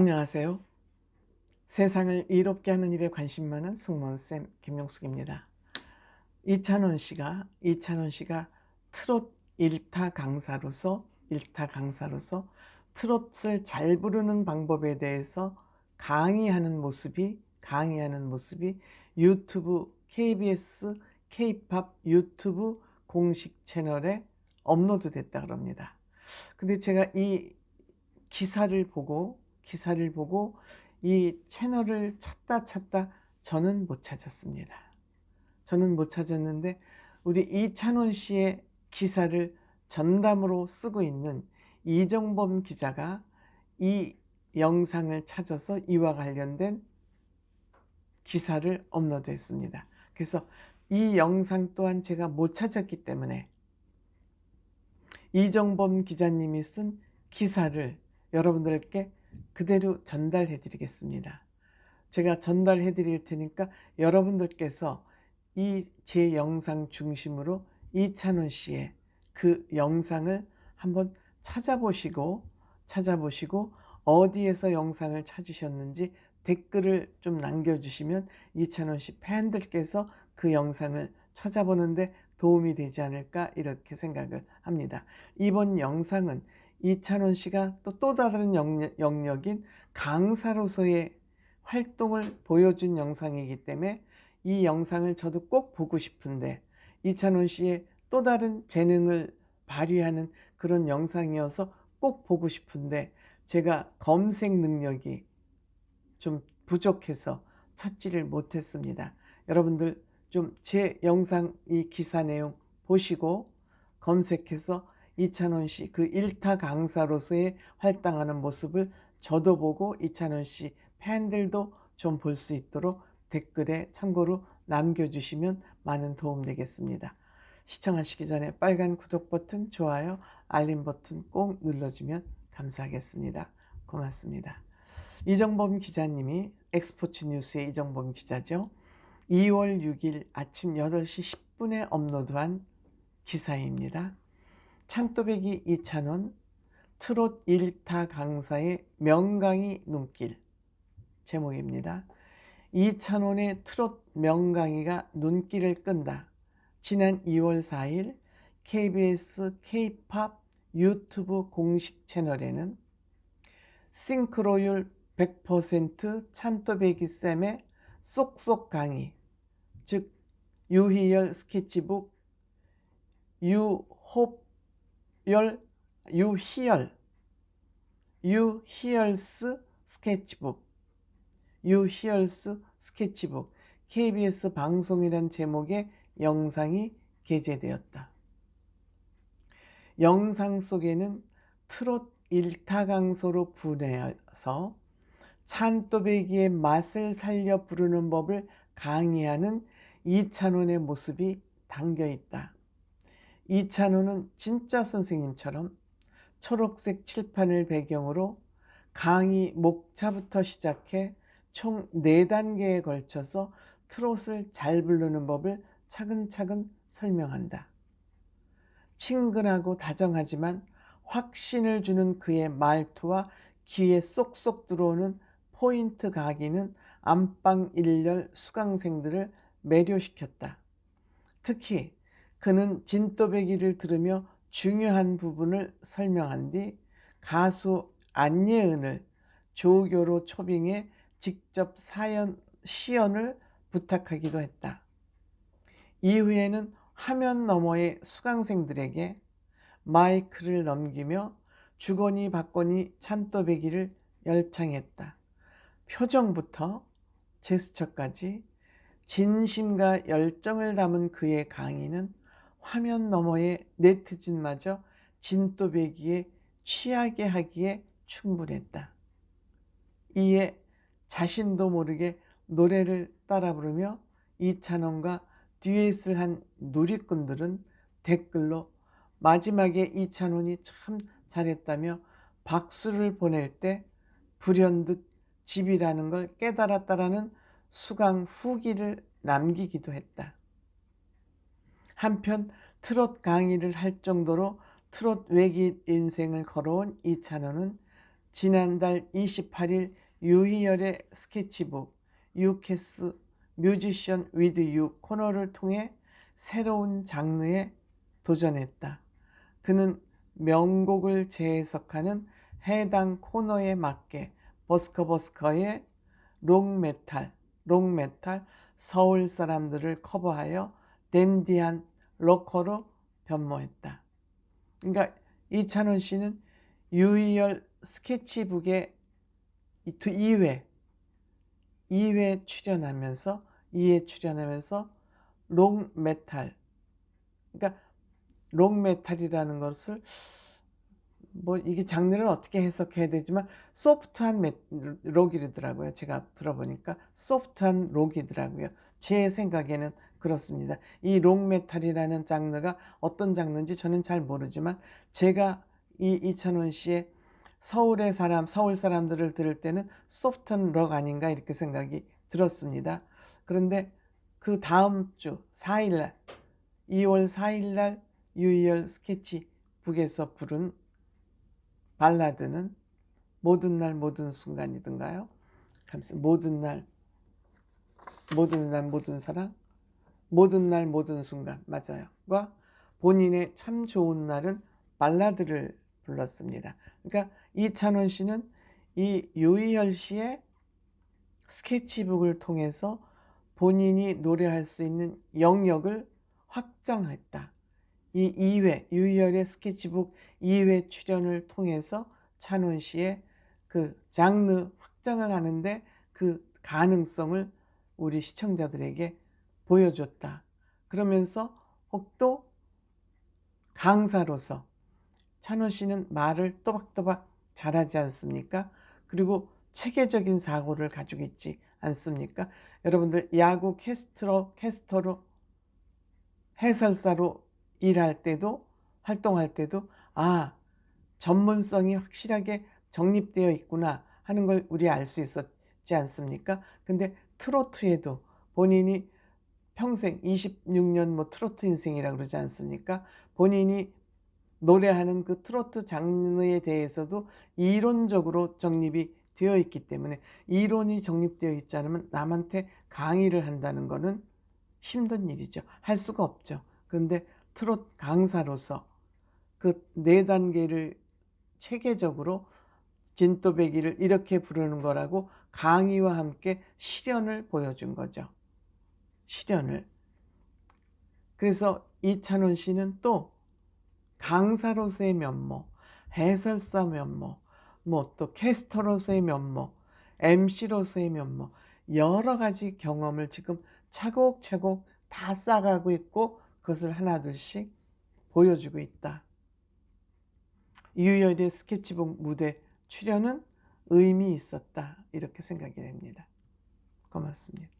안녕하세요. 세상을 이롭게 하는 일에 관심 많은 승무원쌤 김용숙입니다. 이찬원 씨가 이찬원 씨가 트롯 일타 강사로서 일타 강사로서 트롯을 잘 부르는 방법에 대해서 강의하는 모습이 강의하는 모습이 유튜브 KBS K-팝 유튜브 공식 채널에 업로드 됐다 그럽니다. 근데 제가 이 기사를 보고 기사를 보고 이 채널을 찾다 찾다 저는 못 찾았습니다. 저는 못 찾았는데 우리 이찬원 씨의 기사를 전담으로 쓰고 있는 이정범 기자가 이 영상을 찾아서 이와 관련된 기사를 업로드했습니다. 그래서 이 영상 또한 제가 못 찾았기 때문에 이정범 기자님이 쓴 기사를 여러분들께 그대로 전달해 드리겠습니다. 제가 전달해 드릴 테니까 여러분들께서 이 제 영상 중심으로 이찬원 씨의 그 영상을 한번 찾아보시고 찾아보시고 어디에서 영상을 찾으셨는지 댓글을 좀 남겨주시면 이찬원 씨 팬들께서 그 영상을 찾아보는데 도움이 되지 않을까 이렇게 생각을 합니다. 이번 영상은 이찬원 씨가 또, 또 다른 영역, 영역 인 강사로서의 활동을 보여준 영상이기 때문에 이 영상을 저도 꼭 보고 싶은데 이찬원 씨의 또 다른 재능을 발휘하는 그런 영상이어서 꼭 보고 싶은데 제가 검색 능력이 좀 부족해서 찾지를 못했습니다. 여러분들 좀 제 영상 이 기사 내용 보시고 검색해서 이찬원 씨 그 일타 강사로서의 활동하는 모습을 저도 보고 이찬원 씨 팬들도 좀 볼 수 있도록 댓글에 참고로 남겨주시면 많은 도움 되겠습니다. 시청하시기 전에 빨간 구독 버튼, 좋아요, 알림 버튼 꼭 눌러주면 감사하겠습니다. 고맙습니다. 이정범 기자님이 엑스포츠 뉴스의 이정범 기자죠. 2월 6일 아침 8시 10분에 업로드한 기사입니다. 찬또배기 이찬원 트롯 일타 강사의 명강의 눈길 제목입니다. 이찬원의 트롯 명강의가 눈길을 끈다. 지난 2월 4일 KBS K-팝 유튜브 공식 채널에는 싱크로율 100% 찬또배기 쌤의 쏙쏙 강의, 즉 유희열 스케치북, 유홉 열, 유희열, 유희열스 스케치북, 유희열스 스케치북, KBS 방송이란 제목의 영상이 게재되었다. 영상 속에는 트롯 일타 강소로 분해서 찬또배기의 맛을 살려 부르는 법을 강의하는 이찬원의 모습이 담겨 있다. 이찬원은 진짜 선생님처럼 초록색 칠판을 배경으로 강의 목차부터 시작해 총 4단계에 걸쳐서 트롯을 잘 부르는 법을 차근차근 설명한다. 친근하고 다정하지만 확신을 주는 그의 말투와 귀에 쏙쏙 들어오는 포인트 가기는 안방 일렬 수강생들을 매료시켰다. 특히 그는 진또배기를 들으며 중요한 부분을 설명한 뒤 가수 안예은을 조교로 초빙해 직접 사연, 시연을 부탁하기도 했다. 이후에는 화면 너머의 수강생들에게 마이크를 넘기며 주거니 받거니 찬또배기를 열창했다. 표정부터 제스처까지 진심과 열정을 담은 그의 강의는 화면 너머의 네티즌마저 진또배기에 취하게 하기에 충분했다. 이에 자신도 모르게 노래를 따라 부르며 이찬원과 듀엣을 한 누리꾼들은 댓글로 마지막에 이찬원이 참 잘했다며 박수를 보낼 때 불현듯 집이라는 걸 깨달았다라는 수강 후기를 남기기도 했다. 한편 트롯 강의를 할 정도로 트롯 외길 인생을 걸어온 이찬원은 지난달 28일 유희열의 스케치북 유캐스 뮤지션 위드 유 코너를 통해 새로운 장르에 도전했다. 그는 명곡을 재해석하는 해당 코너에 맞게 버스커버스커의 록메탈, 록메탈 서울 사람들을 커버하여 댄디한 로커로 변모했다. 그러니까 이찬원 씨는 유희열 스케치북에 2회 2회 출연하면서 2회 출연하면서 록메탈 그러니까 록메탈이라는 것을 뭐 이게 장르를 어떻게 해석해야 되지만 소프트한 메, 록이더라고요. 제가 들어보니까 소프트한 록이더라고요. 제 생각에는 그렇습니다. 이 록메탈이라는 장르가 어떤 장르인지 저는 잘 모르지만 제가 이 이찬원 씨의 서울의 사람, 서울 사람들을 들을 때는 소프트한 록 아닌가 이렇게 생각이 들었습니다. 그런데 그 다음 주 4일날 2월 4일날 유희열 스케치북에서 부른 발라드는 모든 날 모든 순간이든가요? 모든 날 모든 날 모든 사랑 모든 날 모든 순간 맞아요.과 본인의 참 좋은 날은 발라드를 불렀습니다. 그러니까 이찬원 씨는 이 유희열 씨의 스케치북을 통해서 본인이 노래할 수 있는 영역을 확장했다. 이 2회 유희열의 스케치북 2회 출연을 통해서 찬원 씨의 그 장르 확장을 하는데 그 가능성을 우리 시청자들에게 보여줬다. 그러면서 혹도 강사로서 찬원 씨는 말을 또박또박 잘하지 않습니까? 그리고 체계적인 사고를 가지고 있지 않습니까? 여러분들 야구 캐스터로 캐스터로 해설사로 일할 때도 활동할 때도 아 전문성이 확실하게 정립되어 있구나 하는 걸 우리 알 수 있었지 않습니까? 근데 트로트에도 본인이 평생 26년 뭐 트로트 인생이라고 그러지 않습니까? 본인이 노래하는 그 트로트 장르에 대해서도 이론적으로 정립이 되어 있기 때문에 이론이 정립되어 있지 않으면 남한테 강의를 한다는 것은 힘든 일이죠. 할 수가 없죠. 그런데 트롯 강사로서 그 네 단계를 체계적으로 진또배기를 이렇게 부르는 거라고 강의와 함께 실현을 보여준 거죠. 실현을. 그래서 이찬원 씨는 또 강사로서의 면모, 해설사 면모, 뭐 또 캐스터로서의 면모, MC로서의 면모, 여러 가지 경험을 지금 차곡차곡 다 쌓아가고 있고 그것을 하나둘씩 보여주고 있다. 유열의 스케치북 무대 출연은 의미 있었다. 이렇게 생각이 됩니다. 고맙습니다.